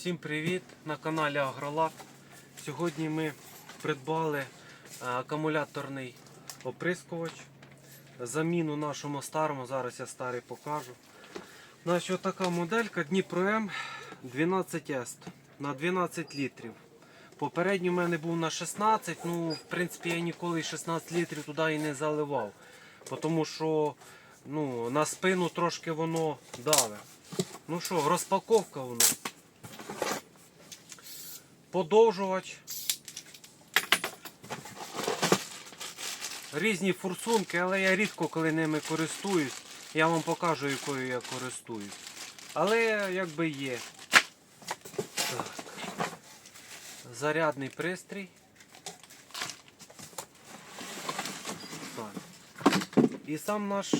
Всім привіт на каналі Агролаб. Сьогодні ми придбали е, акумуляторний оприскувач. Заміну нашому старому, зараз я старий покажу. Значить, така моделька Дніпро М 12S на 12 літрів. Попередній у мене був на 16, ну, в принципі, я ніколи 16 літрів туди і не заливав. Тому що ну, на спину трошки воно даве. Ну що, розпаковка воно. Подовжувач. Різні форсунки, але я рідко коли ними користуюсь. Я вам покажу, якою я користуюсь. Але якби є. Так. Зарядний пристрій. Так. І сам наш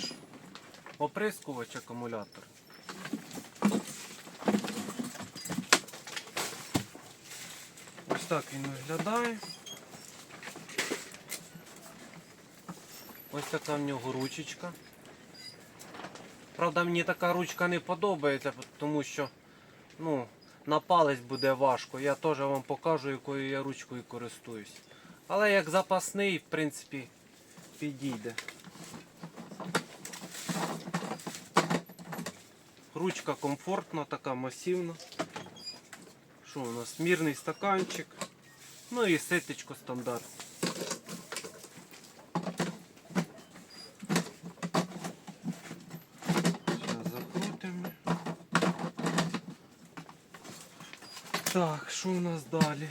оприскувач акумулятор. Так він виглядає. Ось така в нього ручечка. Правда, мені така ручка не подобається, тому що ну, на палець буде важко. Я теж вам покажу, якою я ручкою користуюсь. Але як запасний, в принципі, підійде. Ручка комфортна, така масивна. Що у нас? Мірний стаканчик. Ну і ситечко стандарт. Зараз закрутимо. Так, що у нас далі?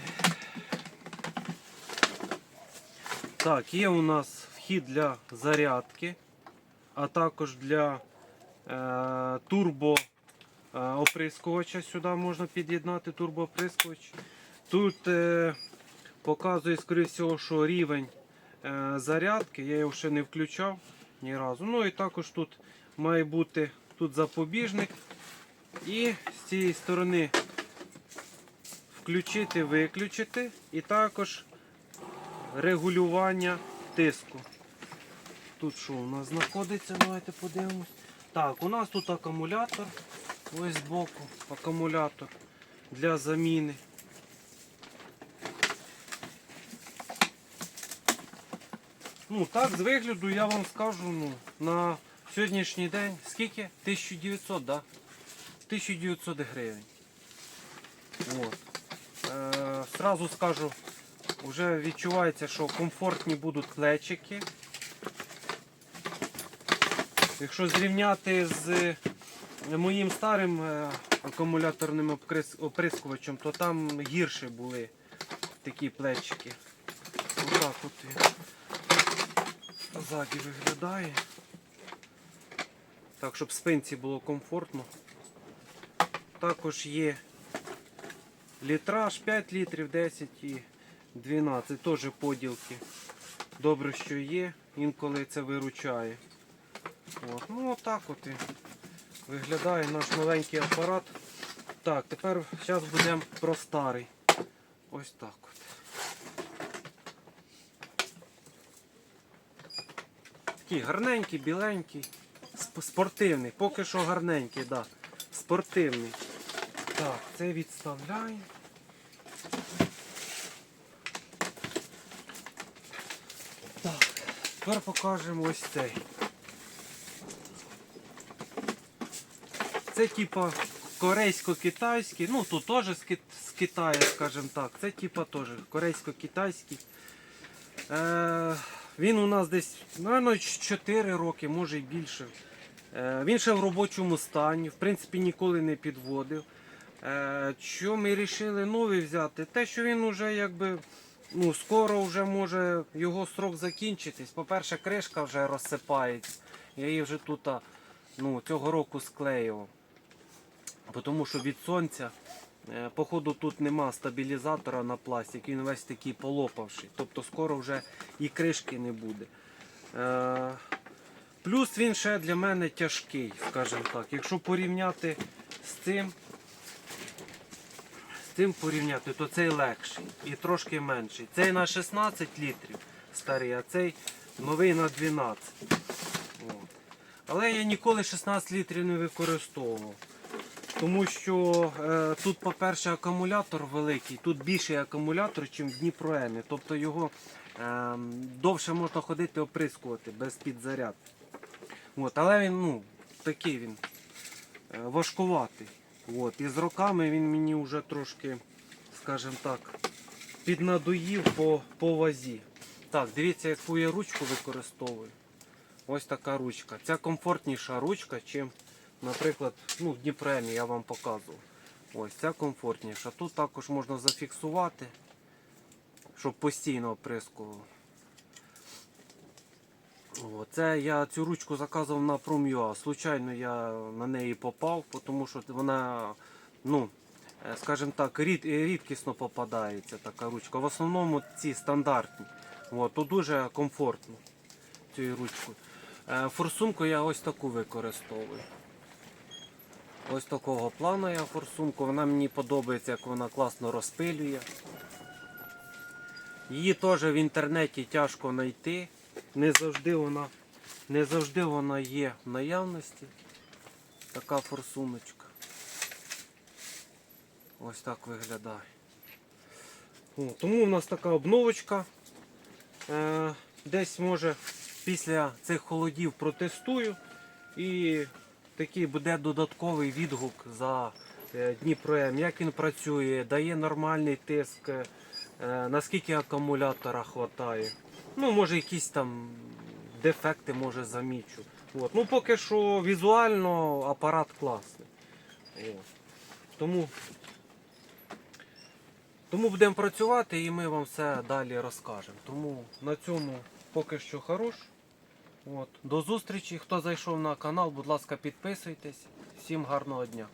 Так, є у нас вхід для зарядки, а також для е, турбо оприскувача. Сюди можна під'єднати турбооприскувач. Тут е, показує, скоріше всього, що рівень е, зарядки. Я його ще не включав ні разу. Ну і також тут має бути тут запобіжник. І з цієї сторони включити, виключити. І також регулювання тиску. Тут що у нас знаходиться? Давайте подивимось. Так, у нас тут акумулятор. Ось збоку акумулятор для заміни. Ну, так, з вигляду я вам скажу, ну, на сьогоднішній день скільки? 1900, да? 1900 гривень. От. Е, сразу скажу, вже відчувається, що комфортні будуть плечики. Якщо зрівняти з моїм старим е, акумуляторним оприскувачем, то там гірше були такі плечики. Отак от він ззаді виглядає. Так, щоб спинці було комфортно. Також є літраж 5 літрів, 10 і 12. Теж поділки. Добре, що є, інколи це виручає. От. Ну отак от і виглядає наш маленький апарат. Так, тепер зараз будемо про старий. Ось так от. Такий гарненький, біленький, сп- спортивний. Поки що гарненький, да. Спортивний. Так, це відставляємо. Так, тепер покажемо ось цей. Це типа корейсько-китайський, ну тут теж з, Ки- з Китаю, скажімо так. Це типа теж корейсько-китайський. Е, він у нас десь, напевно, 4 роки, може і більше. Е, він ще в робочому стані, в принципі, ніколи не підводив. Е, що ми вирішили новий взяти? Те, що він вже якби ну, скоро вже може його срок закінчитись. По-перше, кришка вже розсипається. Я її вже тут ну, цього року склеював. Тому що від сонця, е, походу, тут нема стабілізатора на пластик, він весь такий полопавший. Тобто скоро вже і кришки не буде. Е, Плюс він ще для мене тяжкий, скажімо так. Якщо порівняти з цим, з цим порівняти, то цей легший і трошки менший. Цей на 16 літрів старий, а цей новий на 12. От. Але я ніколи 16 літрів не використовував. Тому що е, тут, по-перше, акумулятор великий, тут більший акумулятор, ніж в Дніпро Емі. Тобто його е, довше можна ходити оприскувати без підзарядки. От, але він ну, такий він е, важкуватий. От, і з роками він мені вже трошки, скажімо так, піднадоїв по, по вазі. Так, дивіться, яку я ручку використовую. Ось така ручка. Ця комфортніша ручка, чим, наприклад, ну, в Дніпремі я вам показував. Ось ця комфортніша. Тут також можна зафіксувати, щоб постійно оприскувало. Це я цю ручку заказував на Prom.ua. Случайно я на неї попав, тому що вона, ну, е, скажімо так, рід, рідкісно попадається така ручка. В основному ці стандартні. От, тут дуже комфортно цією ручкою. Е, Форсунку я ось таку використовую. Ось такого плану я форсунку. Вона мені подобається, як вона класно розпилює. Її теж в інтернеті тяжко знайти. Не завжди вона, не завжди вона є в наявності. Така форсуночка. Ось так виглядає. О, тому у нас така обновочка. Е, десь може після цих холодів протестую і такий буде додатковий відгук за е, Дніпром, як він працює, дає нормальний тиск, е, наскільки акумулятора вистачає. Ну, може якісь там дефекти може замічу. От. Ну поки що візуально апарат класний. От. Тому, тому будемо працювати і ми вам все далі розкажемо. Тому на цьому поки що хорош. От. До зустрічі. Хто зайшов на канал, будь ласка, підписуйтесь. Всім гарного дня.